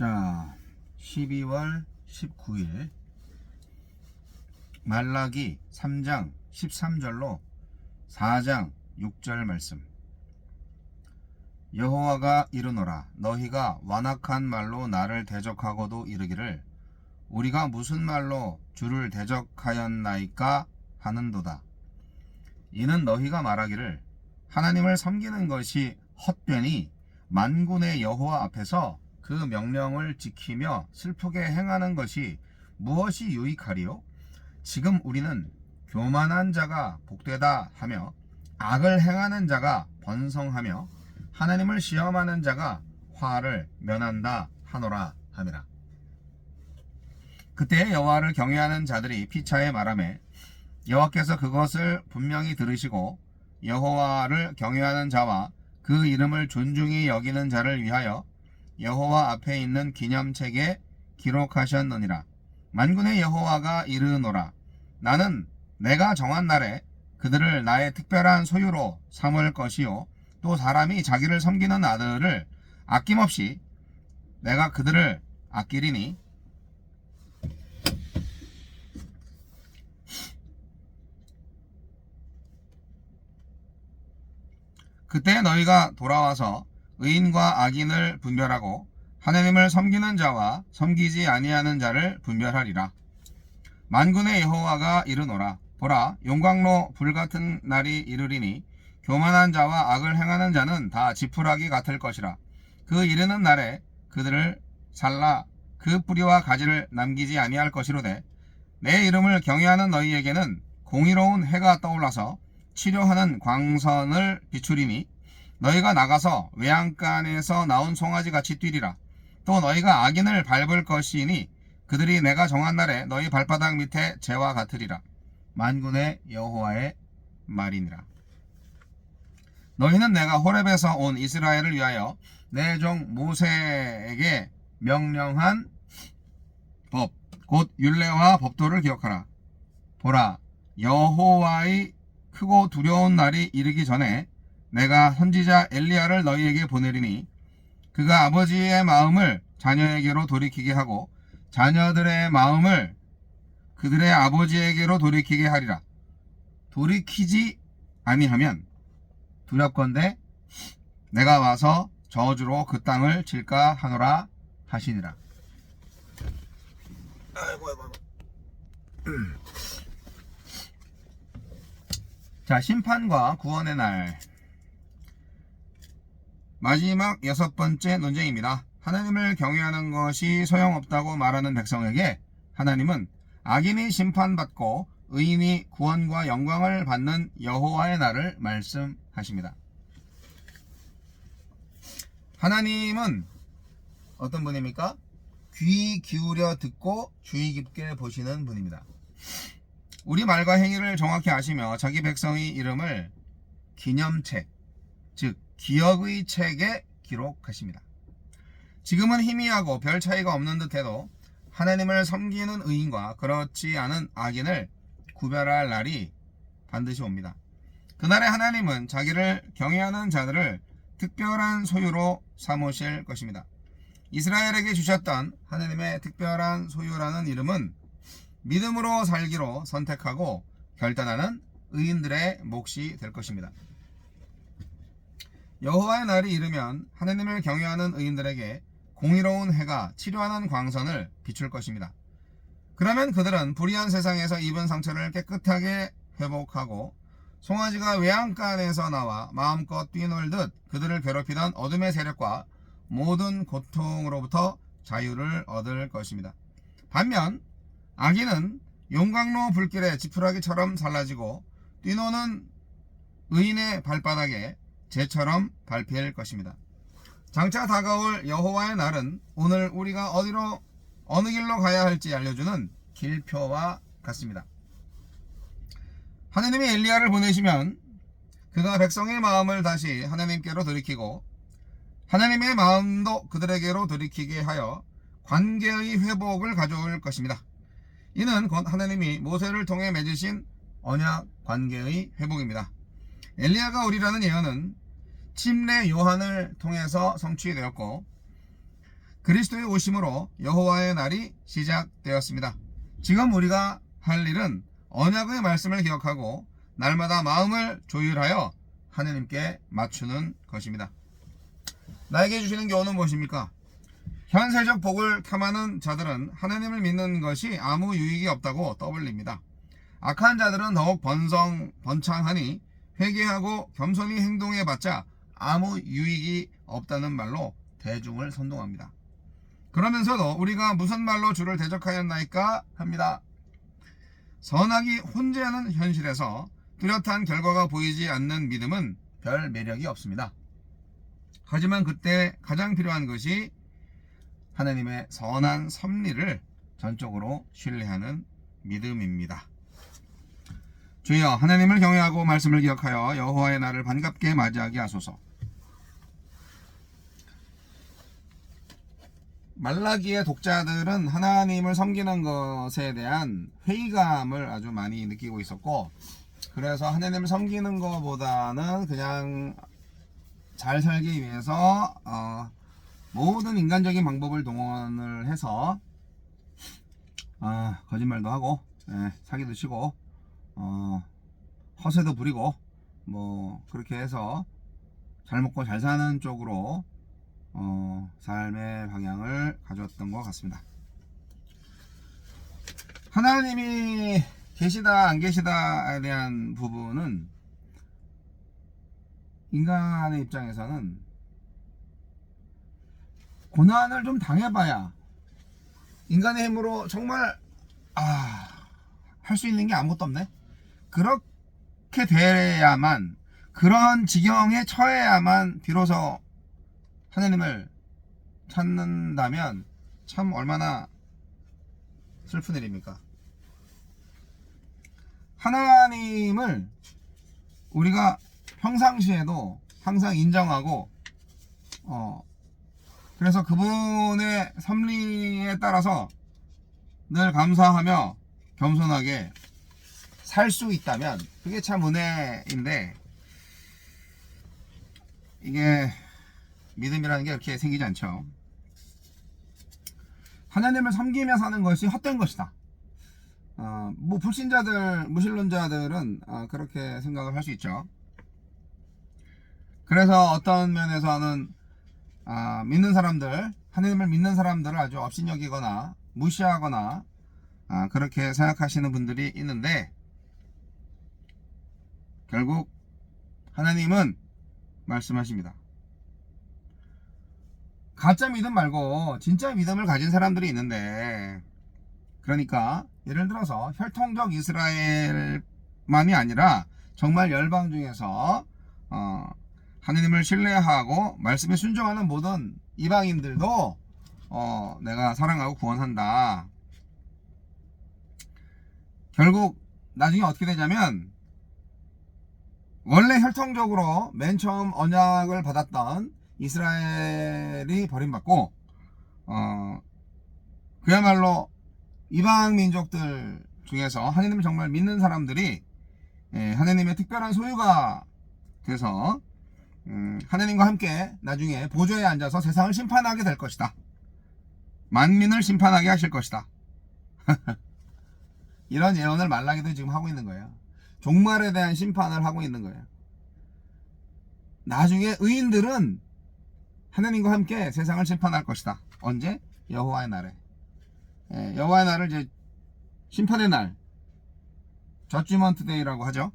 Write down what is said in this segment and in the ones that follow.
자, 12월 19일 말라기 3장 13절로 4장 6절 말씀. 여호와가 이르노라 너희가 완악한 말로 나를 대적하고도 이르기를 우리가 무슨 말로 주를 대적하였나이까 하는도다. 이는 너희가 말하기를 하나님을 섬기는 것이 헛되니 만군의 여호와 앞에서 그 명령을 지키며 슬프게 행하는 것이 무엇이 유익하리요? 지금 우리는 교만한 자가 복되다 하며 악을 행하는 자가 번성하며 하나님을 시험하는 자가 화를 면한다 하노라 함이라. 그때 여호와를 경외하는 자들이 피차에 말하매 여호와께서 그것을 분명히 들으시고 여호와를 경외하는 자와 그 이름을 존중히 여기는 자를 위하여 여호와 앞에 있는 기념책에 기록하셨느니라. 만군의 여호와가 이르노라. 나는 내가 정한 날에 그들을 나의 특별한 소유로 삼을 것이요. 또 사람이 자기를 섬기는 아들을 아낌없이 내가 그들을 아끼리니 그때 너희가 돌아와서 의인과 악인을 분별하고 하나님을 섬기는 자와 섬기지 아니하는 자를 분별하리라. 만군의 여호와가 이르노라. 보라, 용광로 불같은 날이 이르리니 교만한 자와 악을 행하는 자는 다 지푸라기 같을 것이라. 그 이르는 날에 그들을 살라 그 뿌리와 가지를 남기지 아니할 것이로되 내 이름을 경외하는 너희에게는 공의로운 해가 떠올라서 치료하는 광선을 비추리니 너희가 나가서 외양간에서 나온 송아지 같이 뛰리라. 또 너희가 악인을 밟을 것이니 그들이 내가 정한 날에 너희 발바닥 밑에 재와 같으리라. 만군의 여호와의 말이니라. 너희는 내가 호렙에서 온 이스라엘을 위하여 내 종 모세에게 명령한 법, 곧 율례와 법도를 기억하라. 보라, 여호와의 크고 두려운 날이 이르기 전에 내가 선지자 엘리야를 너희에게 보내리니 그가 아버지의 마음을 자녀에게로 돌이키게 하고 자녀들의 마음을 그들의 아버지에게로 돌이키게 하리라. 돌이키지 아니하면 두렵건대 내가 와서 저주로 그 땅을 칠까 하노라 하시니라. 아이고 아이고 아이고. 자, 심판과 구원의 날. 마지막 여섯 번째 논쟁입니다. 하나님을 경외하는 것이 소용없다고 말하는 백성에게 하나님은 악인이 심판받고 의인이 구원과 영광을 받는 여호와의 날을 말씀하십니다. 하나님은 어떤 분입니까? 귀 기울여 듣고 주의 깊게 보시는 분입니다. 우리 말과 행위를 정확히 아시며 자기 백성의 이름을 기념책, 즉 기억의 책에 기록하십니다. 지금은 희미하고 별 차이가 없는 듯해도 하나님을 섬기는 의인과 그렇지 않은 악인을 구별할 날이 반드시 옵니다. 그날에 하나님은 자기를 경외하는 자들을 특별한 소유로 삼으실 것입니다. 이스라엘에게 주셨던 하나님의 특별한 소유라는 이름은 믿음으로 살기로 선택하고 결단하는 의인들의 몫이 될 것입니다. 여호와의 날이 이르면 하나님을 경외하는 의인들에게 공의로운 해가 치료하는 광선을 비출 것입니다. 그러면 그들은 불의한 세상에서 입은 상처를 깨끗하게 회복하고 송아지가 외양간에서 나와 마음껏 뛰놀듯 그들을 괴롭히던 어둠의 세력과 모든 고통으로부터 자유를 얻을 것입니다. 반면 악인은 용광로 불길에 지푸라기처럼 살라지고 뛰노는 의인의 발바닥에 재처럼 밟힐 것입니다. 장차 다가올 여호와의 날은 오늘 우리가 어디로 어느 길로 가야 할지 알려주는 길표와 같습니다. 하나님이 엘리야를 보내시면 그가 백성의 마음을 다시 하나님께로 돌이키고 하나님의 마음도 그들에게로 돌이키게 하여 관계의 회복을 가져올 것입니다. 이는 곧 하나님이 모세를 통해 맺으신 언약 관계의 회복입니다. 엘리야가 오리라는 예언은 침례 요한을 통해서 성취되었고 그리스도의 오심으로 여호와의 날이 시작되었습니다. 지금 우리가 할 일은 언약의 말씀을 기억하고 날마다 마음을 조율하여 하느님께 맞추는 것입니다. 나에게 주시는 교훈은 무엇입니까? 현세적 복을 탐하는 자들은 하나님을 믿는 것이 아무 유익이 없다고 떠벌립니다. 악한 자들은 더욱 번성 번창하니 회개하고 겸손히 행동해 봤자 아무 유익이 없다는 말로 대중을 선동합니다. 그러면서도 우리가 무슨 말로 주를 대적하였나이까 합니다. 선악이 혼재하는 현실에서 뚜렷한 결과가 보이지 않는 믿음은 별 매력이 없습니다. 하지만 그때 가장 필요한 것이 하나님의 선한 섭리를 전적으로 신뢰하는 믿음입니다. 주여 하나님을 경외하고 말씀을 기억하여 여호와의 날을 반갑게 맞이하게 하소서. 말라기의 독자들은 하나님을 섬기는 것에 대한 회의감을 아주 많이 느끼고 있었고 그래서 하나님을 섬기는 것보다는 그냥 잘 살기 위해서 어, 모든 인간적인 방법을 동원을 해서 아, 거짓말도 하고 예, 사기도 치고 어, 허세도 부리고 뭐 그렇게 해서 잘 먹고 잘 사는 쪽으로 어, 삶의 방향을 가져왔던 것 같습니다. 하나님이 계시다 안 계시다에 대한 부분은 인간의 입장에서는 고난을 좀 당해봐야 인간의 힘으로 정말 아 할 수 있는 게 아무것도 없네. 그렇게 돼야만 그런 지경에 처해야만 비로소 하나님을 찾는다면 참 얼마나 슬픈 일입니까? 하나님을 우리가 평상시에도 항상 인정하고 어 그래서 그분의 섭리에 따라서 늘 감사하며 겸손하게 살 수 있다면 그게 참 은혜인데 이게 믿음이라는 게 이렇게 생기지 않죠. 하나님을 섬기며 사는 것이 헛된 것이다. 어, 뭐 불신자들, 무신론자들은 어, 그렇게 생각을 할 수 있죠. 그래서 어떤 면에서는 아, 믿는 사람들, 하나님을 믿는 사람들을 아주 업신여기거나 무시하거나 아, 그렇게 생각하시는 분들이 있는데 결국 하나님은 말씀하십니다. 가짜 믿음 말고 진짜 믿음을 가진 사람들이 있는데 그러니까 예를 들어서 혈통적 이스라엘만이 아니라 정말 열방 중에서 어, 하느님을 신뢰하고 말씀에 순종하는 모든 이방인들도 어, 내가 사랑하고 구원한다. 결국 나중에 어떻게 되냐면 원래 혈통적으로 맨 처음 언약을 받았던 이스라엘이 버림받고 어, 그야말로 이방 민족들 중에서 하나님을 정말 믿는 사람들이 예, 하나님의 특별한 소유가 돼서 음, 하나님과 함께 나중에 보좌에 앉아서 세상을 심판하게 될 것이다. 만민을 심판하게 하실 것이다. 이런 예언을 말라기도 지금 하고 있는 거예요. 종말에 대한 심판을 하고 있는 거예요. 나중에 의인들은 하나님과 함께 세상을 심판할 것이다. 언제? 여호와의 날에. 예, 여호와의 날을 이제 심판의 날, 저지먼트 데이라고 하죠.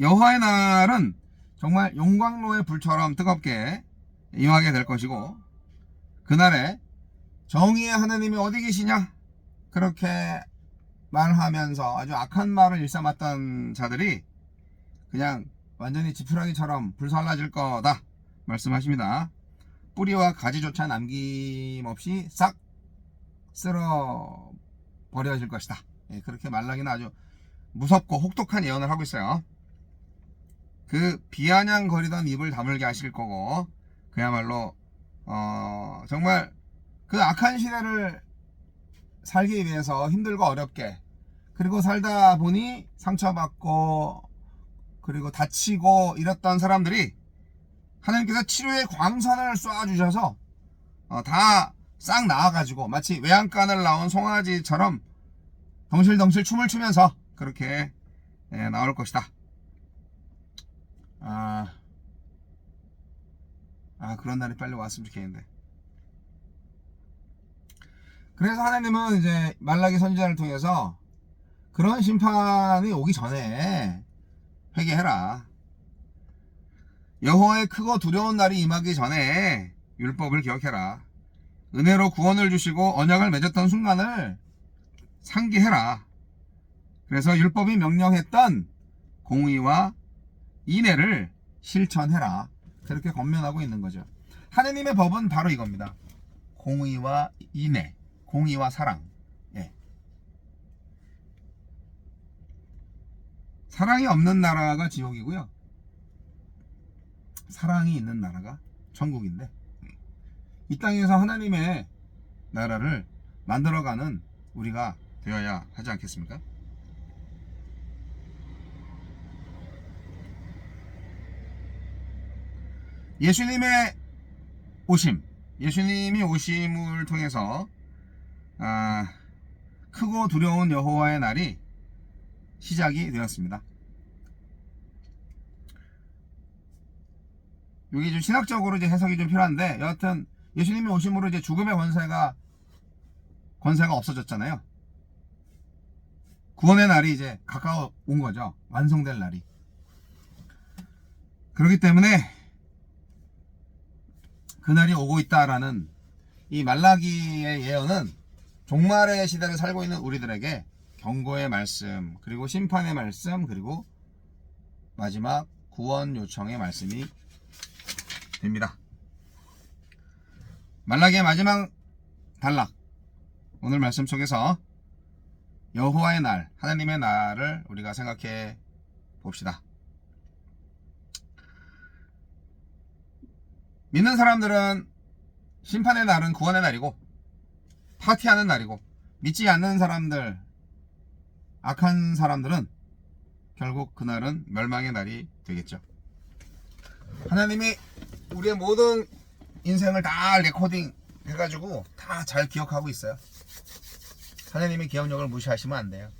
여호와의 날은 정말 용광로의 불처럼 뜨겁게 임하게 될 것이고 그날에 정의의 하나님이 어디 계시냐 그렇게 말하면서 아주 악한 말을 일삼았던 자들이 그냥 완전히 지푸라기처럼 불살라질 거다 말씀하십니다. 뿌리와 가지조차 남김없이 싹 쓸어 버려질 것이다. 예, 그렇게 말라기는 아주 무섭고 혹독한 예언을 하고 있어요. 그 비아냥거리던 입을 다물게 하실 거고 그야말로 어, 정말 그 악한 시대를 살기 위해서 힘들고 어렵게 그리고 살다 보니 상처받고 그리고 다치고 이랬던 사람들이 하나님께서 치료의 광선을 쏴주셔서 어, 다싹 나와가지고 마치 외양간을 나온 송아지처럼 덩실덩실 춤을 추면서 그렇게 예, 나올 것이다. 아, 아 그런 날이 빨리 왔으면 좋겠는데. 그래서 하나님은 이제 말라기 선지자를 통해서 그런 심판이 오기 전에 회개해라. 여호와의 크고 두려운 날이 임하기 전에 율법을 기억해라. 은혜로 구원을 주시고 언약을 맺었던 순간을 상기해라. 그래서 율법이 명령했던 공의와 인애를 실천해라. 그렇게 권면하고 있는 거죠. 하느님의 법은 바로 이겁니다. 공의와 인애, 공의와 사랑. 예. 사랑이 없는 나라가 지옥이고요. 사랑이 있는 나라가 천국인데 이 땅에서 하나님의 나라를 만들어가는 우리가 되어야 하지 않겠습니까? 예수님의 오심, 예수님이 오심을 통해서 아, 크고 두려운 여호와의 날이 시작이 되었습니다. 여기 좀 신학적으로 이제 해석이 좀 필요한데 여하튼 예수님이 오심으로 이제 죽음의 권세가 권세가 없어졌잖아요. 구원의 날이 이제 가까워 온 거죠. 완성될 날이. 그렇기 때문에 그날이 오고 있다라는 이 말라기의 예언은 종말의 시대를 살고 있는 우리들에게 경고의 말씀, 그리고 심판의 말씀, 그리고 마지막 구원 요청의 말씀이 됩니다. 말라기의 마지막 단락. 오늘 말씀 속에서 여호와의 날, 하나님의 날을 우리가 생각해 봅시다. 믿는 사람들은 심판의 날은 구원의 날이고 파티하는 날이고 믿지 않는 사람들 악한 사람들은 결국 그날은 멸망의 날이 되겠죠. 하나님이 우리의 모든 인생을 다 레코딩 해가지고 다 잘 기억하고 있어요. 하나님의 기억력을 무시하시면 안 돼요.